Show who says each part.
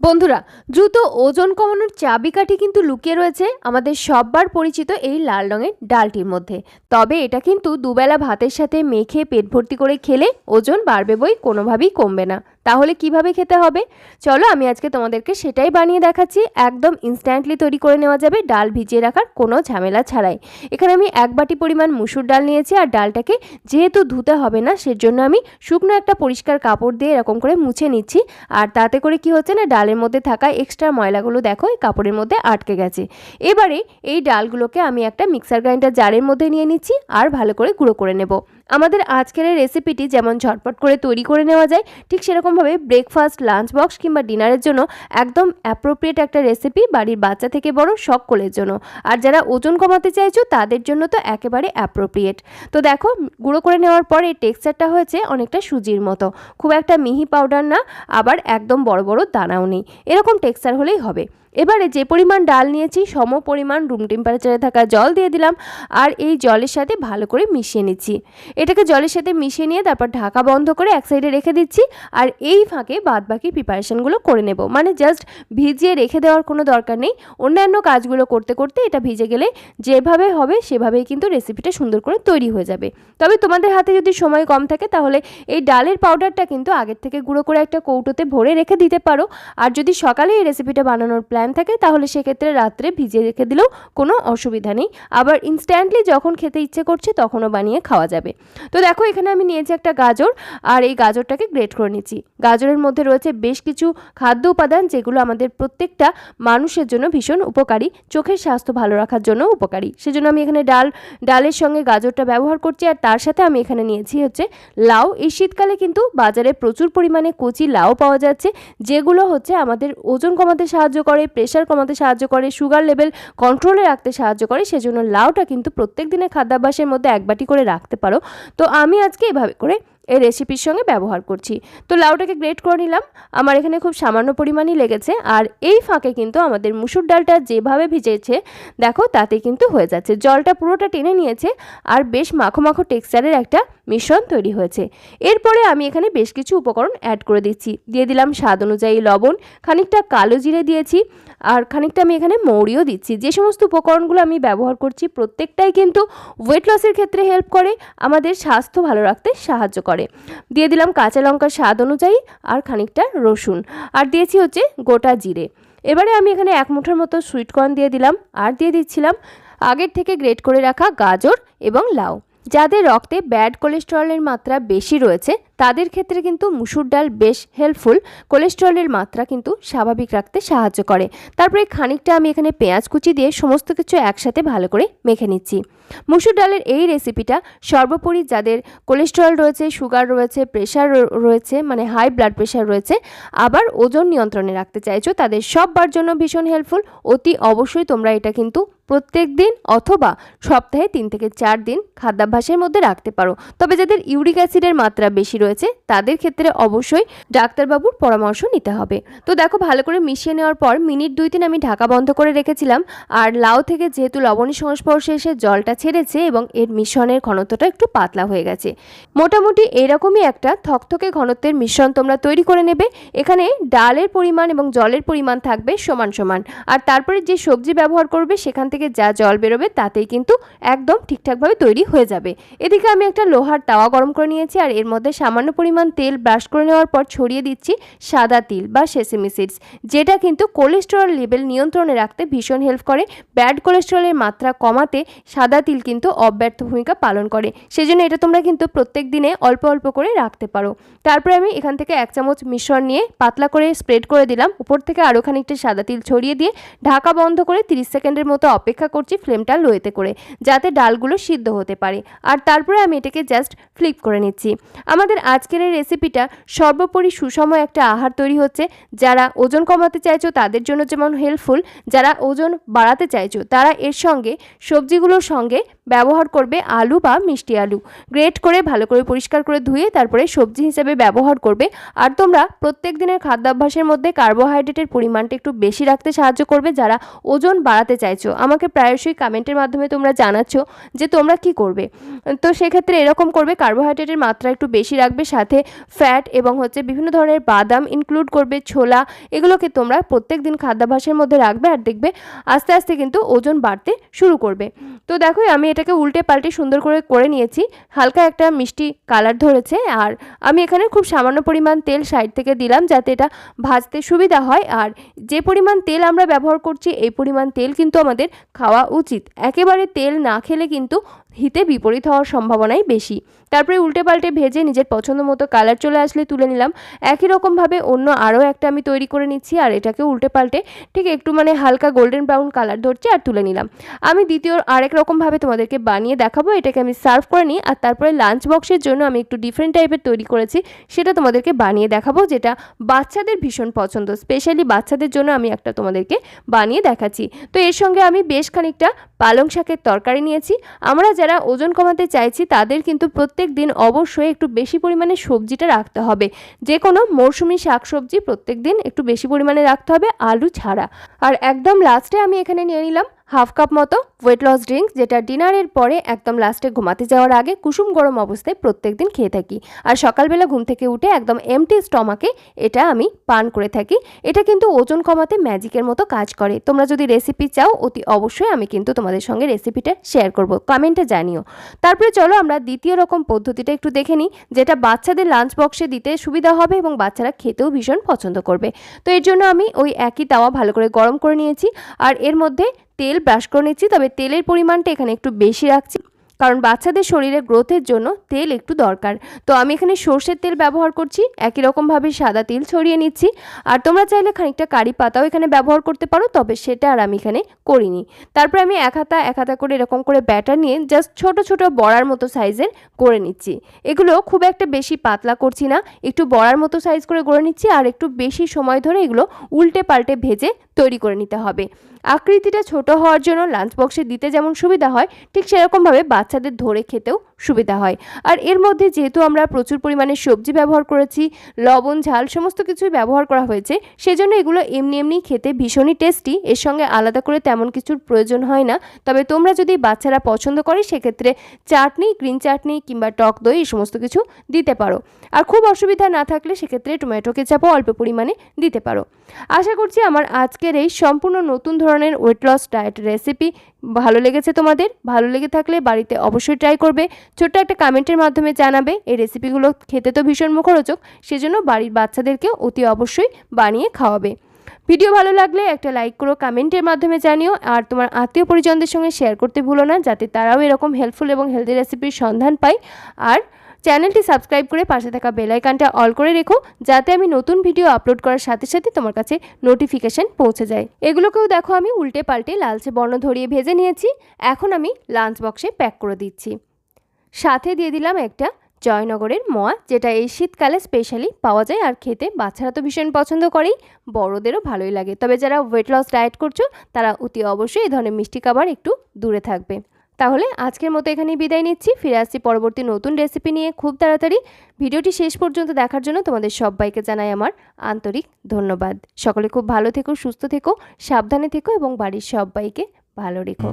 Speaker 1: বন্ধুরা, দ্রুত ওজন কমানোর চাবিকাঠি কিন্তু লুকিয়ে রয়েছে আমাদের সববার পরিচিত এই লাল রঙের ডালটির মধ্যে। তবে এটা কিন্তু দুবেলা ভাতের সাথে মেখে পেট ভর্তি করে খেলে ওজন বাড়বে বই কোনোভাবেই কমবে না। তাহলে কীভাবে খেতে হবে? চলো আমি আজকে তোমাদেরকে সেটাই বানিয়ে দেখাচ্ছি। একদম ইনস্ট্যান্টলি তৈরি করে নেওয়া যাবে। ডাল ভিজিয়ে রাখার কোনো ঝামেলা ছাড়াই। এখানে আমি এক বাটি পরিমাণ মুসুর ডাল নিয়েছি আর ডালটাকে যেহেতু ধুতে হবে না, সেজন্য আমি শুকনো একটা পরিষ্কার কাপড় দিয়ে এরকম করে মুছে নিচ্ছি। আর তাতে করে কি হচ্ছে না, ডালের মধ্যে থাকা এক্সট্রা ময়লাগুলো দেখো, এই কাপড়ের মধ্যে আটকে গেছে। এবারে এই ডালগুলোকে আমি একটা মিক্সার গ্রাইন্ডার জারের মধ্যে নিয়ে নিচ্ছি আর ভালো করে গুঁড়ো করে নেব। আমাদের আজকের এই রেসিপিটি যেমন ঝটপট করে তৈরি করে নেওয়া যায়, ঠিক সেরকমভাবে ব্রেকফাস্ট লাঞ্চ বক্স কিংবা ডিনারের জন্য একদম অ্যাপ্রোপ্রিয়েট একটা রেসিপি বাড়ির বাচ্চা থেকে বড় সকলের জন্য। আর যারা ওজন কমাতে চাইছো, তাদের জন্য তো একেবারে অ্যাপ্রোপ্রিয়েট তো দেখো, গুঁড়ো করে নেওয়ার পর এই টেক্সচারটা হয়েছে অনেকটা সুজির মতো। খুব একটা মিহি পাউডার না, আবার একদম বড় বড় দানাও নেই। এরকম টেক্সচার হলেই হবে। এবারে যে পরিমাণ ডাল নিয়েছি, সম পরিমাণ রুম টেম্পারেচারে থাকা জল দিয়ে দিলাম আর এই জলের সাথে ভালো করে মিশিয়ে নিচ্ছি। এটাকে জলের সাথে মিশিয়ে নিয়ে তারপর ঢাকা বন্ধ করে এক সাইডে রেখে দিচ্ছি আর এই ফাঁকে বাদবাকি প্রিপারেশনগুলো করে নেব। মানে জাস্ট ভিজিয়ে রেখে দেওয়ার কোনো দরকার নেই। অন্যান্য কাজগুলো করতে করতে এটা ভিজে গেলে যেভাবে হবে সেভাবেই কিন্তু রেসিপিটা সুন্দর করে তৈরি হয়ে যাবে। তবে তোমাদের হাতে যদি সময় কম থাকে তাহলে এই ডালের পাউডারটা কিন্তু আগের থেকে গুঁড়ো করে একটা কৌটোতে ভরে রেখে দিতে পারো। আর যদি সকালে এই রেসিপিটা বানানোর প্ল্যান থাকে, তাহলে সেক্ষেত্রে রাত্রে ভিজিয়ে রেখে দিলেও কোনো অসুবিধা নেই। আবার ইনস্ট্যান্টলি যখন খেতে ইচ্ছে করছে তখনও বানিয়ে খাওয়া যাবে। তো দেখো, এখানে আমি নিয়েছি একটা গাজর, আর এই গাজরটাকে গ্রেট করে নিচ্ছি। গাজরের মধ্যে রয়েছে বেশ কিছু খাদ্য উপাদান, যেগুলো আমাদের প্রত্যেকটা মানুষের জন্য ভীষণ উপকারী, চোখের স্বাস্থ্য ভালো রাখার জন্য উপকারী। সেজন্য আমি এখানে ডাল, ডালের সঙ্গে গাজরটা ব্যবহার করছি, আর তার সাথে আমি এখানে নিয়েছি হচ্ছে লাউ। এই শীতকালে কিন্তু বাজারে প্রচুর পরিমাণে কচি লাউ পাওয়া যাচ্ছে, যেগুলো হচ্ছে আমাদের ওজন কমাতে সাহায্য করে প্রেশার কমাতে সাহায্য করে সুগার লেভেল কন্ট্রোলে রাখতে সাহায্য করে, সেজন্য লাউটা কিন্তু প্রত্যেক দিনের খাদ্যাভ্যাসের মধ্যে এক বাটি করে রাখতে পারো। তো আমি আজকে এভাবে করে এই রেসিপির সঙ্গে ব্যবহার করছি। তো লাউটাকে গ্রেট করে নিলাম। আমার এখানে খুব সামান্য পরিমাণই লেগেছে। আর এই ফাঁকে কিন্তু আমাদের মুসুর ডালটা যেভাবে ভিজেছে, দেখো তাতে কিন্তু হয়ে যাচ্ছে। জলটা পুরোটা টেনে নিয়েছে আর বেশ মাখো মাখো টেক্সচারের একটা মিশ্রণ তৈরি হয়েছে। এরপরে আমি এখানে বেশ কিছু উপকরণ অ্যাড করে দিচ্ছি। দিয়ে দিলাম স্বাদ অনুযায়ী লবণ, খানিকটা কালো জিরে দিয়েছি আর খানিকটা আমি এখানে মৌরিও দিচ্ছি। যে সমস্ত উপকরণগুলো আমি ব্যবহার করছি, প্রত্যেকটাই কিন্তু ওয়েট লসের ক্ষেত্রে হেল্প করে, আমাদের স্বাস্থ্য ভালো রাখতে সাহায্য করে। দিয়ে দিলাম কাঁচা লঙ্কার স্বাদ অনুযায়ী আর খানিকটা রসুন। আর দিয়েছি হচ্ছে গোটা জিরে। এবারে আমি এখানে এক মুঠোর মতো সুইটকর্ন দিয়ে দিলাম। আর দিয়ে দিচ্ছিলাম আগের থেকে গ্রেট করে রাখা গাজর এবং লাউ। যাদের রক্তে ব্যাড কোলেস্টেরলের মাত্রা বেশি রয়েছে, তাদের ক্ষেত্রে কিন্তু মুসুর ডাল বেশ হেল্পফুল কোলেস্টেরলের মাত্রা কিন্তু স্বাভাবিক রাখতে সাহায্য করে। তারপরে খানিকটা আমি এখানে পেঁয়াজ কুচি দিয়ে সমস্ত কিছু একসাথে ভালো করে মেখে নিচ্ছি। মুসুর ডালের এই রেসিপিটা সর্বোপরি যাদের কোলেস্টেরল রয়েছে সুগার রয়েছে প্রেশার রয়েছে মানে হাই ব্লাড প্রেশার রয়েছে, আবার ওজন নিয়ন্ত্রণে রাখতে চাইছো, তাদের সববার জন্য ভীষণ হেল্পফুল অতি অবশ্যই তোমরা এটা কিন্তু প্রত্যেক দিন অথবা সপ্তাহে তিন থেকে চার দিন খাদ্যাভ্যাসের মধ্যে রাখতে পারো। তবে যাদের ইউরিক অ্যাসিডের মাত্রা বেশি রয়েছে, তাদের ক্ষেত্রে অবশ্যই ডাক্তারবাবুর পরামর্শ নিতে হবে। তো দেখো, ভালো করে মিশিয়ে নেওয়ার পর মিনিট দুই তিন আমি ঢাকা বন্ধ করে রেখেছিলাম। আর লাউ থেকে যেহেতু লবণী সংস্পর্শে এসে জলটা ছেড়েছে এবং এর মিশ্রণের ঘনত্বটা একটু পাতলা হয়ে গেছে। মোটামুটি এরকমই একটা থকথকে ঘনত্বের মিশ্রণ তোমরা তৈরি করে নেবে। এখানে ডালের পরিমাণ এবং জলের পরিমাণ থাকবে সমান সমান। আর তারপরে যে সবজি ব্যবহার করবে, সেখান থেকে যা জল বেরোবে তাতেই কিন্তু একদম ঠিকঠাকভাবে তৈরি হয়ে যাবে। এদিকে আমি একটা লোহার তাওয়া গরম করে নিয়েছি আর এর মধ্যে সামান্য পরিমাণ তেল ব্রাশ করে নেওয়ার পর ছড়িয়ে দিচ্ছি সাদা তিল বা সেসেমি সিডস, যেটা কিন্তু কোলেস্টেরল লেভেল নিয়ন্ত্রণে রাখতে ভীষণ হেল্প করে। ব্যাড কোলেস্টেরলের মাত্রা কমাতে সাদা তিল কিন্তু অব্যর্থ ভূমিকা পালন করে। সেজন্য এটা তোমরা কিন্তু প্রত্যেক দিনে অল্প অল্প করে রাখতে পারো। তারপরে আমি এখান থেকে এক চামচ মিশ্রণ নিয়ে পাতলা করে স্প্রেড করে দিলাম। উপর থেকে আরও খানিকটা সাদা তিল ছড়িয়ে দিয়ে ঢাকা বন্ধ করে তিরিশ সেকেন্ডের মতো অপেক্ষা করছি ফ্লেমটা লোয়েতে করে, যাতে ডালগুলো সিদ্ধ হতে পারে। আর তারপরে আমি এটাকে জাস্ট ফ্লিপ করে নিচ্ছি। আমাদের আজকের এই রেসিপিটা সর্বোপরি সুষম একটা আহার তৈরি হচ্ছে। যারা ওজন কমাতে চাইছো, তাদের জন্য যেমন হেল্পফুল যারা ওজন বাড়াতে চাইছো, তারা এর সঙ্গে সবজিগুলোর সঙ্গে ব্যবহার করবে আলু বা মিষ্টি আলু। গ্রেট করে, ভালো করে পরিষ্কার করে ধুয়ে তারপরে সবজি হিসেবে ব্যবহার করবে। আর তোমরা প্রত্যেক দিনের খাদ্যাভ্যাসের মধ্যে কার্বোহাইড্রেটের পরিমাণটা একটু বেশি রাখতে সাহায্য করবে, যারা ওজন বাড়াতে চাইছো। আমাকে প্রায়শই কমেন্টের মাধ্যমে তোমরা জানাচ্ছ যে তোমরা কি করবে। তো সেক্ষেত্রে এরকম করবে কার্বোহাইড্রেটের মাত্রা একটু বেশি রাখবে, সাথে ফ্যাট এবং হচ্ছে বিভিন্ন ধরনের বাদাম ইনক্লুড করবে, ছোলা, এগুলোকে তোমরা প্রত্যেক দিন খাদ্যাভ্যাসের মধ্যে রাখবে আর দেখবে আস্তে আস্তে কিন্তু ওজন বাড়তে শুরু করবে। তো দেখো, আমি এটাকে উল্টে পাল্টে সুন্দর করে করে নিয়েছি। হালকা একটা মিষ্টি কালার ধরেছে আর আমি এখানে খুব সামান্য পরিমাণ তেল সাইড থেকে দিলাম যাতে এটা ভাজতে সুবিধা হয়। আর যে পরিমাণ তেল আমরা ব্যবহার করছি, এই পরিমাণ তেল কিন্তু আমাদের খাওয়া উচিত। একেবারে তেল না খেলে কিন্তু হিতে বিপরীত হওয়ার সম্ভাবনাই বেশি। তারপরে উল্টে পাল্টে ভেজে নিজের পছন্দ মতো কালার চলে আসলে তুলে নিলাম। একই রকমভাবে অন্য আরও একটা আমি তৈরি করে নিচ্ছি আর এটাকে উল্টে পাল্টে ঠিক একটু মানে হালকা গোল্ডেন ব্রাউন কালার ধরছে আর তুলে নিলাম। আমি দ্বিতীয় আরেক রকমভাবে তোমাদেরকে বানিয়ে দেখাবো, এটাকে আমি সার্ভ করে নিই আর তারপরে লাঞ্চ বক্সের জন্য আমি একটু ডিফারেন্ট টাইপের তৈরি করেছি, সেটা তোমাদেরকে বানিয়ে দেখাবো, যেটা বাচ্চাদের ভীষণ পছন্দ। স্পেশালি বাচ্চাদের জন্য আমি একটা তোমাদেরকে বানিয়ে দেখাচ্ছি। তো এর সঙ্গে আমি বেশ খানিকটা পালং শাকের তরকারি নিয়েছি। আমরা যারা ওজন কমাতে চাইছি, তাদের কিন্তু প্রত্যেক দিন অবশ্যই একটু বেশি পরিমাণে সবজিটা রাখতে হবে। যে কোনো মরশুমি শাকসবজি প্রত্যেক দিন একটু বেশি পরিমাণে রাখতে হবে, আলু ছাড়া। আর একদম লাস্টে আমি এখানে নিয়ে নিলাম হাফ কাপ মতো ওয়েট লস ড্রিঙ্ক যেটা ডিনারের পরে একদম লাস্টে ঘুমাতে যাওয়ার আগে কুসুম গরম অবস্থায় প্রত্যেক দিন খেয়ে থাকি। আর সকালবেলা ঘুম থেকে উঠে একদম এমটি স্টমাকে এটা আমি পান করে থাকি। এটা কিন্তু ওজন কমাতে ম্যাজিকের মতো কাজ করে। তোমরা যদি রেসিপি চাও, অতি অবশ্যই আমি কিন্তু তোমাদের সঙ্গে রেসিপিটা শেয়ার করব। কমেন্টে জানিও। তারপরে চলো আমরা দ্বিতীয় রকম পদ্ধতিটা একটু দেখে নিই, যেটা বাচ্চাদের লাঞ্চ বক্সে দিতে সুবিধা হবে এবং বাচ্চারা খেতেও ভীষণ পছন্দ করবে। তো এর জন্য আমি ওই একই তাওয়া ভালো করে গরম করে নিয়েছি। আর এর মধ্যে তেল ব্রাশ করে নিচ্ছি, তবে তেলের পরিমাণটা এখানে একটু বেশি রাখছি, কারণ বাচ্চাদের শরীরে গ্রোথের জন্য তেল একটু দরকার। তো আমি এখানে সর্ষের তেল ব্যবহার করছি, একই রকমভাবে সাদা তেল ছড়িয়ে নিচ্ছি, আর তোমরা চাইলে খানিকটা কারি পাতাও এখানে ব্যবহার করতে পারো, তবে সেটা আর আমি এখানে করিনি। তারপরে আমি এক হাতা এক হাতা করে এরকম করে ব্যাটার নিয়ে জাস্ট ছোট ছোট বড়ার মতো সাইজের করে নিচ্ছি। এগুলো খুব একটা বেশি পাতলা করছি না, একটু বড়ার মতো সাইজ করে গড়ে নিচ্ছি, আর একটু বেশি সময় ধরে এগুলো উল্টে পাল্টে ভেজে তৈরি করে নিতে হবে। আকৃতিটা ছোট হওয়ার জন্য লাঞ্চ বক্সে দিতে যেমন সুবিধা হয়, ঠিক সেরকমভাবে বাচ্চাদের ধরে খেতেও সুবিধা হয়। আর এর মধ্যে যেহেতু আমরা প্রচুর পরিমাণে সবজি ব্যবহার করেছি, লবণ, ঝাল সমস্ত কিছুই ব্যবহার করা হয়েছে, সেজন্য এগুলো এমনি এমনি খেতে ভীষণই টেস্টি এর সঙ্গে আলাদা করে তেমন কিছুর প্রয়োজন হয় না। তবে তোমরা যদি বাচ্চারা পছন্দ করে, সেক্ষেত্রে চাটনি, গ্রিন চাটনি কিংবা টক দই এই সমস্ত কিছু দিতে পারো। আর খুব অসুবিধা না থাকলে সেক্ষেত্রে টমেটো, কেচাপও অল্প পরিমাণে দিতে পারো। আশা করছি আমার আজকের এই সম্পূর্ণ নতুন ধরনের ওয়েট লস ডায়েট রেসিপি ভালো লেগেছে তোমাদের? ভালো লেগে থাকলে বাড়িতে অবশ্যই ট্রাই করবে। ছোট্ট একটা কমেন্টের মাধ্যমে জানাবে। এই রেসিপিগুলো খেতে তো ভীষণ মুখরোচক, সেজন্য বাড়ির বাচ্চাদেরকেও অতি অবশ্যই বানিয়ে খাওয়াবে। ভিডিও ভালো লাগলে একটা লাইক করো কমেন্টের মাধ্যমে জানিও, আর তোমার আত্মীয় পরিজনদের সঙ্গে শেয়ার করতে ভুলো না, যাতে তারাও এরকম হেল্পফুল এবং হেলদি রেসিপির সন্ধান পায়। আর চ্যানেলটি সাবস্ক্রাইব করে পাশে থাকা বেল আইকনটা অল করে রেখো, যাতে আমি নতুন ভিডিও আপলোড করার সাথে সাথে তোমার কাছে নোটিফিকেশন পৌঁছে যায়। এগুলোকেও দেখো, আমি উল্টে পাল্টে লালচে বর্ণ ধরিয়ে ভেজে নিয়েছি। এখন আমি লাঞ্চ বক্সে প্যাক করে দিচ্ছি। সাথে দিয়ে দিলাম একটা জয়নগরের মোয়া, যেটা এই শীতকালে স্পেশালি পাওয়া যায় আর খেতে বাচ্চারা তো ভীষণ পছন্দ করেই। বড়োদেরও ভালোই লাগে। তবে যারা ওয়েট লস ডায়েট করছ, তারা অতি অবশ্যই এই ধরনের মিষ্টি খাবার একটু দূরে থাকবে। তাহলে আজকের মতো এখানেই বিদায় নিচ্ছি। ফিরে আসছি পরবর্তী নতুন রেসিপি নিয়ে খুব তাড়াতাড়ি। ভিডিওটি শেষ পর্যন্ত দেখার জন্য তোমাদের সবাইকে জানাই আমার আন্তরিক ধন্যবাদ। সকলে খুব ভালো থেকো, সুস্থ থেকো, সাবধানে থেকো এবং বাড়ির সবাইকে ভালো রেখো।